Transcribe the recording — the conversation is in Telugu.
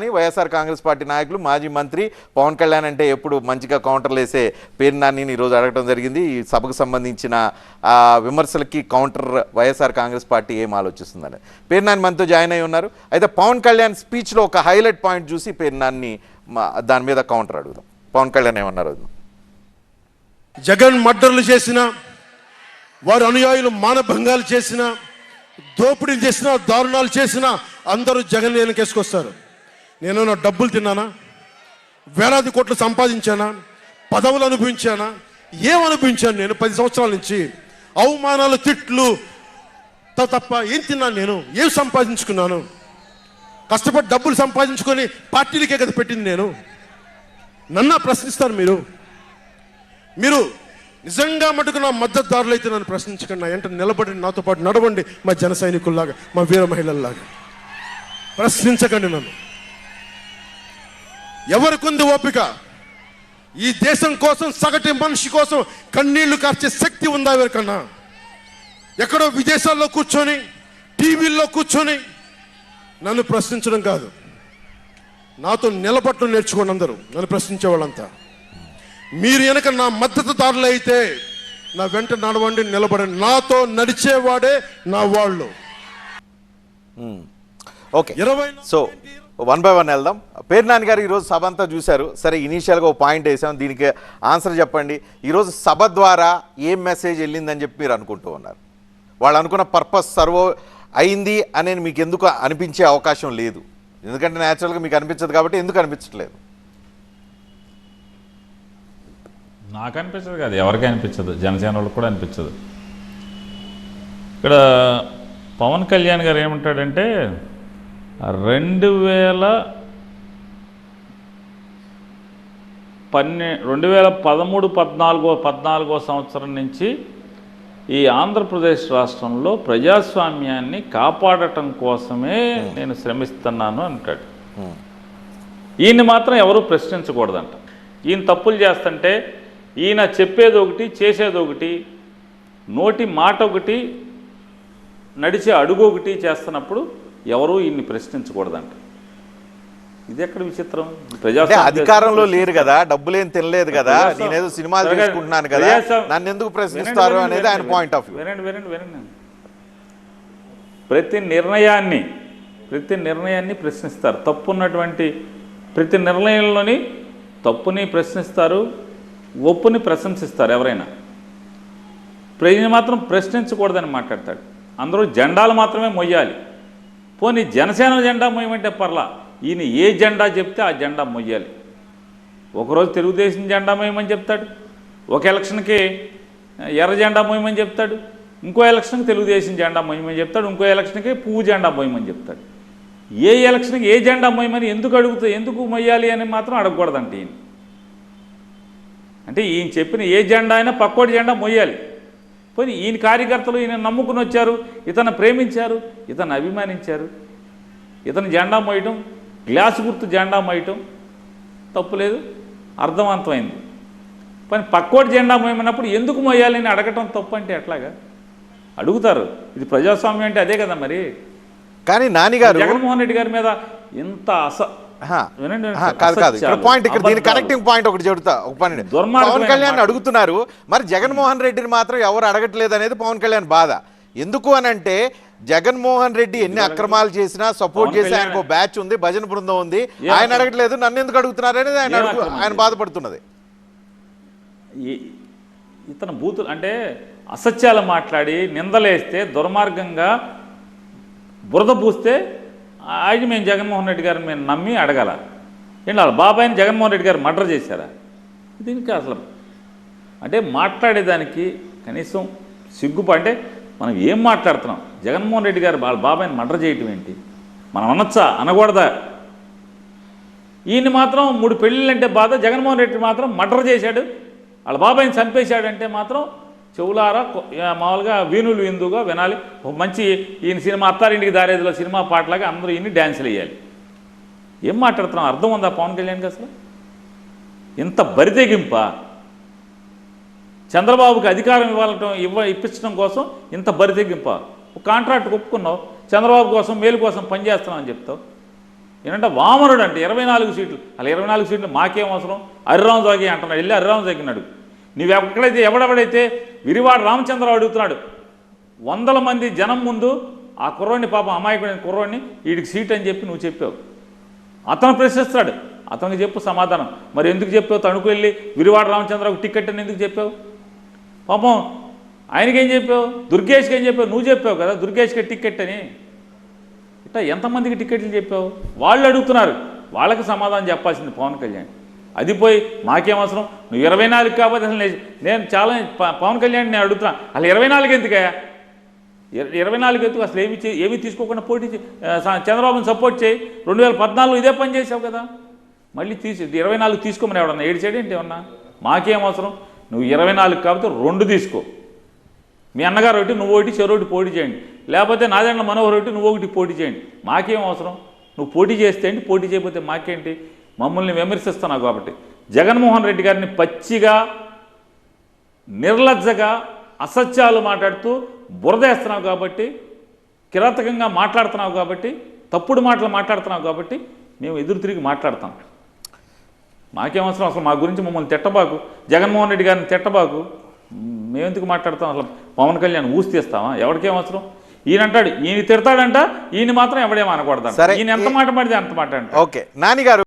అని వైఎస్ఆర్ కాంగ్రెస్ పార్టీ నాయకులు మాజీ మంత్రి పవన్ కళ్యాణ్ అంటే ఎప్పుడు మంచిగా కౌంటర్లు వేసే పేరు నాని ఈరోజు అడగడం జరిగింది. ఈ సభకు సంబంధించిన విమర్శలకి కౌంటర్ వైఎస్ఆర్ కాంగ్రెస్ పార్టీ ఏం ఆలోచిస్తుందని. పేరు మనతో జాయిన్ అయి ఉన్నారు. అయితే పవన్ కళ్యాణ్ స్పీచ్లో ఒక హైలైట్ పాయింట్ చూసి పేరు నాన్ని దాని మీద కౌంటర్ అడుగుదాం. పవన్ కళ్యాణ్ ఏమన్నారు జగన్ మర్డర్లు చేసిన వారు అనుయాయులు మానభంగాలు చేసిన దోపిడీలు చేసిన దారుణాలు చేసిన అందరూ జగన్ వెనకేసుకొస్తారు. నేను నా డబ్బులు తిన్నానా? వేలాది కోట్లు సంపాదించానా? పదవులు అనుభవించానా? ఏం అనుభవించాను నేను పది సంవత్సరాల నుంచి? అవమానాలు తిట్లు త- తప్ప ఏం తిన్నాను నేను? ఏం సంపాదించుకున్నాను? కష్టపడి డబ్బులు సంపాదించుకొని పార్టీలకే కదా పెట్టింది నేను? నన్నా ప్రశ్నిస్తారు మీరు. మీరు నిజంగా మటుకు నా మద్దతుదారులు అయితే నన్ను ప్రశ్నించకండి. నా ఎంట నిలబడి నాతో పాటు నడవండి మా జన సైనికుల్లాగా మా వీర మహిళల్లాగా. ప్రశ్నించకండి నన్ను. ఎవరికుంది ఓపిక? ఈ దేశం కోసం సగటు మనిషి కోసం కన్నీళ్ళు కార్చే శక్తి ఉందా ఎవరికన్నా? ఎక్కడో విదేశాల్లో కూర్చొని టీవీల్లో కూర్చొని నన్ను ప్రశ్నించడం కాదు. నాతో నిలబట్టడం నేర్చుకోండి అందరూ నన్ను ప్రశ్నించే వాళ్ళంతా. మీరు వెనక నా మద్దతుదారులు అయితే నా వెంట నడవండి నిలబడండి. నాతో నడిచేవాడే నా వాళ్ళు. ఓకే ఇరవై సో వన్ బై వన్ వెళ్దాం. పేరు నాన్నగారు గారు ఈరోజు సభ అంతా చూశారు. సరే ఇనీషియల్గా ఒక పాయింట్ వేసాం. దీనికి ఆన్సర్ చెప్పండి. ఈరోజు సభ ద్వారా ఏం మెసేజ్ వెళ్ళిందని చెప్పి మీరు అనుకుంటూ ఉన్నారు. వాళ్ళు అనుకున్న పర్పస్ సర్వో అయింది అని మీకు ఎందుకు అనిపించే అవకాశం లేదు. ఎందుకంటే న్యాచురల్గా మీకు అనిపించదు కాబట్టి ఎందుకు అనిపించట్లేదు? నాకు అనిపించదు కాదు. ఎవరికి అనిపించదు? జనసేన వాళ్ళకి కూడా అనిపించదు. ఇక్కడ పవన్ కళ్యాణ్ గారు ఏమంటాడంటే రెండు వేల పన్నె రెండు వేల పదమూడు పద్నాలుగో పద్నాలుగో సంవత్సరం నుంచి ఈ ఆంధ్రప్రదేశ్ రాష్ట్రంలో ప్రజాస్వామ్యాన్ని కాపాడటం కోసమే నేను శ్రమిస్తున్నాను అంటాడు. ఈయన్ని మాత్రం ఎవరు ప్రశ్నించకూడదంట. ఈయన తప్పులు చేస్తుంటే ఈయన చెప్పేది ఒకటి చేసేది ఒకటి నోటి మాట ఒకటి నడిచే అడుగు ఒకటి చేస్తున్నప్పుడు ఎవరు ఈయన్ని ప్రశ్నించకూడదంట. ఇది ఎక్కడ విచిత్రం? ప్రజాస్వామ్య అధికారంలో లేరు కదా డబ్బులేం తినలేదు కదా నేనేదో సినిమాలు చేసుకుంటున్నాను కదా నన్ను ఎందుకు ప్రశ్నిస్తారు అనేది ఆయన పాయింట్ ఆఫ్ వ్యూ వినండి వినండి వినండి. ప్రతి నిర్ణయాన్ని ప్రతి నిర్ణయాన్ని ప్రశ్నిస్తారు. తప్పు ఉన్నటువంటి ప్రతి నిర్ణయంలోని తప్పుని ప్రశ్నిస్తారు ఒప్పుని ప్రశంసిస్తారు ఎవరైనా. ప్రజలు మాత్రం ప్రశ్నించకూడదని మాట్లాడతాడు. అందరూ జెండాలు మాత్రమే మొయ్యాలి. పోనీ జనసేన జెండా మొయ్యమంటే పర్లా? ఈయన ఏ జెండా చెప్తే ఆ జెండా మొయ్యాలి. ఒకరోజు తెలుగుదేశం జెండా మొయ్యమని చెప్తాడు. ఒక ఎలక్షన్కి ఎర్ర జెండా మొయ్యమని చెప్తాడు. ఇంకో ఎలక్షన్కి తెలుగుదేశం జెండా మొయ్యమని చెప్తాడు. ఇంకో ఎలక్షన్కి పువ్వు జెండా మొయ్యమని చెప్తాడు. ఏ ఎలక్షన్కి ఏ జెండా మొయ్యమని ఎందుకు అడుగుతా ఎందుకు మొయ్యాలి అని మాత్రం అడగకూడదంట ఈయన. అంటే ఈయన చెప్పిన ఏ జెండా అయినా పక్కోటి జెండా మొయ్యాలి. పోనీ ఈయన కార్యకర్తలు ఈయన నమ్ముకుని వచ్చారు ఇతను ప్రేమించారు ఇతను అభిమానించారు. ఇతను జెండా మోయటం గ్లాసు గుర్తు జెండా మోయటం తప్పులేదు అర్థవంతమైంది. పని పక్కోటి జెండా మోయమన్నప్పుడు ఎందుకు మోయాలని అడగటం తప్పు అంటే ఎట్లాగా? అడుగుతారు. ఇది ప్రజాస్వామ్యం అంటే అదే కదా మరి. కానీ నాని గారు జగన్మోహన్ రెడ్డి గారి మీద ఇంత అస కాదు కాదు ఇక్కడ అసత్యాలు, పాయింట్ ఇక్కడ దీని అబద్ధాలు. కనెక్టింగ్ పాయింట్ ఒకటి చెబుతా ఒక పని దుర్మార్గమైన పవన్ కళ్యాణ్. అడుగుతున్నారు మరి జగన్మోహన్ రెడ్డిని మాత్రం ఎవరు అడగట్లేదు అనేది పవన్ కళ్యాణ్ బాధ ఎందుకు అని అంటే జగన్మోహన్ రెడ్డి ఎన్ని అక్రమాలు చేసినా సపోర్ట్ చేసి ఆయనకు బ్యాచ్ ఉంది భజన బృందం ఉంది ఆయన? అడగట్లేదు నన్ను ఎందుకు అడుగుతున్నారు అనేది ఆయన ఆయన? బాధపడుతున్నది ఇతను బూతులు అంటే అసత్యాలు మాట్లాడి నిందలేస్తే దుర్మార్గంగా బురద పూస్తే ఆయన మేము జగన్మోహన్ రెడ్డి గారిని మేము నమ్మి అడగాల. ఏంటి వాళ్ళ బాబాయిని జగన్మోహన్ రెడ్డి గారు మర్డర్ చేశారా? దీనికి అసలు అంటే మాట్లాడేదానికి కనీసం సిగ్గుప అంటే మనం ఏం మాట్లాడుతున్నాం? జగన్మోహన్ రెడ్డి గారు వాళ్ళ బాబాయిని మర్డర్ చేయటం ఏంటి? మనం అనొచ్చా? అనకూడదా? ఈయన మాత్రం మూడు పెళ్ళిళ్ళంటే బాధ జగన్మోహన్ రెడ్డి మాత్రం మర్డర్ చేశాడు. వాళ్ళ బాబాయిని చంపేశాడంటే మాత్రం చెవులారా మామూలుగా వీణులు విందుగా వినాలి. మంచి ఈయన సినిమా అత్తారింటికి దారేదిలో సినిమా పాటలాగా అందరూ ఇన్ని డ్యాన్సులు వేయాలి. ఏం మాట్లాడుతున్నాం అర్థం ఉందా పవన్ కళ్యాణ్కి అసలు? ఇంత బరితెగింప చంద్రబాబుకి అధికారం ఇవ్వాలటం ఇవ్వ ఇప్పించడం కోసం ఇంత బరితెగింప ఒక కాంట్రాక్ట్ ఒప్పుకున్నావు చంద్రబాబు కోసం మేలు కోసం పనిచేస్తున్నావు అని చెప్తావు. ఏంటంటే వామనుడు అంటే ఇరవై నాలుగు సీట్లు. అలా ఇరవై నాలుగు సీట్లు మాకేం అవసరం? హరిరామ్ జోగి అంటున్నాడు. వెళ్ళి హరిరామ్ జోగినాడు నువ్వు ఎక్కడైతే ఎవడెవడైతే విరివాడ రామచంద్రరావు అడుగుతున్నాడు వందల మంది జనం ముందు ఆ కుర్రోడిని పాపం అమాయకుడైన కుర్రోడిని వీడికి సీట్ అని చెప్పి నువ్వు చెప్పావు. అతను ప్రశ్నిస్తాడు అతనికి చెప్పు సమాధానం. మరి ఎందుకు చెప్పావు? తణుకు వెళ్ళి విరివాడ రామచంద్రరావు టికెట్ అని ఎందుకు చెప్పావు? పాపం ఆయనకేం చెప్పావు? దుర్గేష్కి ఏం చెప్పావు? నువ్వు చెప్పావు కదా దుర్గేష్కి టికెట్ అని. ఇట్లా ఎంతమందికి టికెట్లు చెప్పావు? వాళ్ళు అడుగుతున్నారు వాళ్ళకి సమాధానం చెప్పాల్సింది పవన్ కళ్యాణ్. అది పోయి మాకేం అవసరం? నువ్వు ఇరవై నాలుగు కాబట్టి అసలు నేను- చాలా పవన్ కళ్యాణ్ నేను అడుగుతున్నా. అసలు ఇరవై నాలుగు ఎందుకయ్యా? ఇరవై నాలుగు ఎందుకు అసలు ఏమి ఏమి ఏమీ తీసుకోకుండా పోటీ చే- చంద్రబాబుని సపోర్ట్ చేయి. రెండు వేల పద్నాలుగు ఇదే పని చేసావు కదా. మళ్ళీ తీసి ఇరవై నాలుగు తీసుకోమని ఎవడన్నా ఏడు చేయడం ఏంటి ఏమన్నా? మాకేం అవసరం? నువ్వు ఇరవై నాలుగు కాబట్టి రెండు తీసుకో. మీ అన్నగారు ఒకటి నువ్వు ఒకటి చెరోటి పోటీ చేయండి. లేకపోతే నాదెండ్ల మనోహర్ ఒకటి నువ్వు ఒకటి పోటీ చేయండి. మాకేం అవసరం? నువ్వు పోటీ చేస్తే ఏంటి? పోటీ చేయకపోతే మాకేంటి? మమ్మల్ని విమర్శిస్తున్నావు కాబట్టి. జగన్మోహన్ రెడ్డి గారిని పచ్చిగా నిర్లజ్జగా అసత్యాలు మాట్లాడుతూ బురదేస్తున్నావు కాబట్టి కిరాతకంగా మాట్లాడుతున్నావు కాబట్టి తప్పుడు మాటలు మాట్లాడుతున్నావు కాబట్టి మేము ఎదురు తిరిగి మాట్లాడతాం. మాకేం అవసరం అసలు? మా గురించి మమ్మల్ని తిట్టబాకు. జగన్మోహన్ రెడ్డి గారిని తిట్టబాకు. మేమెందుకు మాట్లాడతాం అసలు? పవన్ కళ్యాణ్ ఊసి తీస్తామా ఎవరికేం అవసరం? ఈయన అంటాడు ఈయన తిడతాడంట ఈయన మాత్రం ఎవడేం అనకూడదు. ఈయన ఎంత మాట పడితే అంత మాట ఓకే. నాని గారు